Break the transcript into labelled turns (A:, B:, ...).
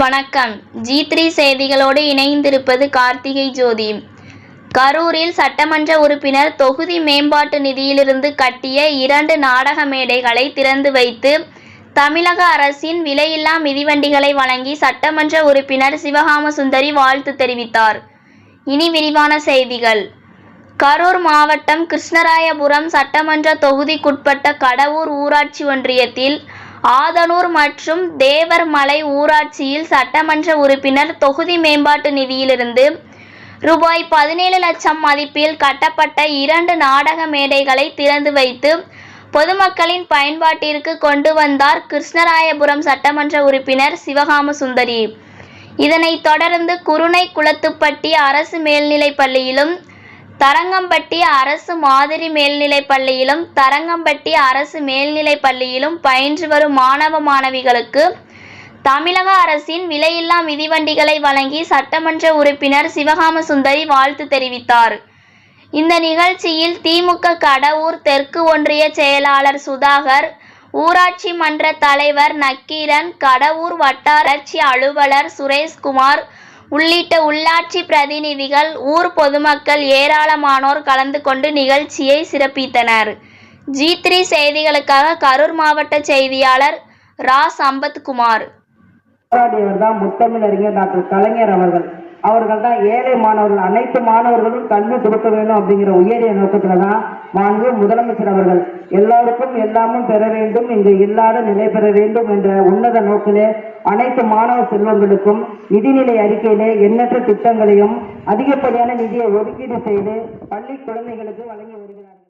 A: வணக்கம். G three செய்திகளோடு இணைந்திருப்பது கார்த்திகை ஜோதி. கரூரில் சட்டமன்ற உறுப்பினர் தொகுதி மேம்பாட்டு நிதியிலிருந்து கட்டிய இரண்டு நாடக மேடைகளை திறந்து வைத்து தமிழக அரசின் விலையில்லா மிதிவண்டிகளை வழங்கி சட்டமன்ற உறுப்பினர் சிவகாம சுந்தரி வாழ்த்து தெரிவித்தார். இனி விரிவான செய்திகள். கரூர் மாவட்டம் கிருஷ்ணராயபுரம் சட்டமன்ற தொகுதிக்குட்பட்ட கடவூர் ஊராட்சி ஒன்றியத்தில் ஆதனூர் மற்றும் தேவர்மலை ஊராட்சியில் சட்டமன்ற உறுப்பினர் தொகுதி மேம்பாட்டு நிதியிலிருந்து ரூபாய் பதினேழு லட்சம் மதிப்பில் கட்டப்பட்ட இரண்டு நாடக மேடைகளை திறந்து வைத்து பொதுமக்களின் பயன்பாட்டிற்கு கொண்டு வந்தார் கிருஷ்ணராயபுரம் சட்டமன்ற உறுப்பினர் சிவகாம சுந்தரி. இதனைத் தொடர்ந்து குருணை குளத்துப்பட்டி அரசு மேல்நிலைப் பள்ளியிலும் தரங்கம்பட்டி அரசு மாதிரி மேல்நிலைப் பள்ளியிலும் தரங்கம்பட்டி அரசு மேல்நிலைப் பள்ளியிலும் பயின்று வரும் மாணவ மாணவிகளுக்கு தமிழக அரசின் விலையில்லா மிதிவண்டிகளை வழங்கி சட்டமன்ற உறுப்பினர் சிவகாம சுந்தரி வாழ்த்து தெரிவித்தார். இந்த நிகழ்ச்சியில் திமுக கடவூர் தெற்கு ஒன்றிய செயலாளர் சுதாகர் ஊராட்சி மன்ற தலைவர் நக்கீரன் கடவூர் வட்டாரட்சி அலுவலர் சுரேஷ்குமார் உள்ளிட்ட உள்ளாட்சி பிரதிநிதிகள் ஊர் பொதுமக்கள் ஏராளமானோர் கலந்து கொண்டு நிகழ்ச்சியை சிறப்பித்தனர். ஜி த்ரீ செய்திகளுக்காக கரூர் மாவட்ட செய்தியாளர் ரா. சம்பத்குமார்.
B: போராடியவர் தான் முத்தமிழறிஞர் டாக்டர் கலைஞர் அவர்கள். அவர்கள் தான் ஏழை மாணவர்கள் அனைத்து மாணவர்களும் கல்வி கொடுக்க வேண்டும் அப்படிங்கிற உயரிய நோக்கத்துல தான் மாண்பு முதலமைச்சர் அவர்கள் எல்லாருக்கும் எல்லாமும் பெற வேண்டும் இங்கு இல்லாத நிலை பெற வேண்டும் என்ற உன்னத நோக்கிலே அனைத்து மாணவ செல்வங்களுக்கும் நிதிநிலை அறிக்கையிலே எண்ணற்ற திட்டங்களையும் அதிகப்படியான நிதியை ஒதுக்கீடு செய்து பள்ளி குழந்தைகளுக்கு வழங்கி வருகிறார்.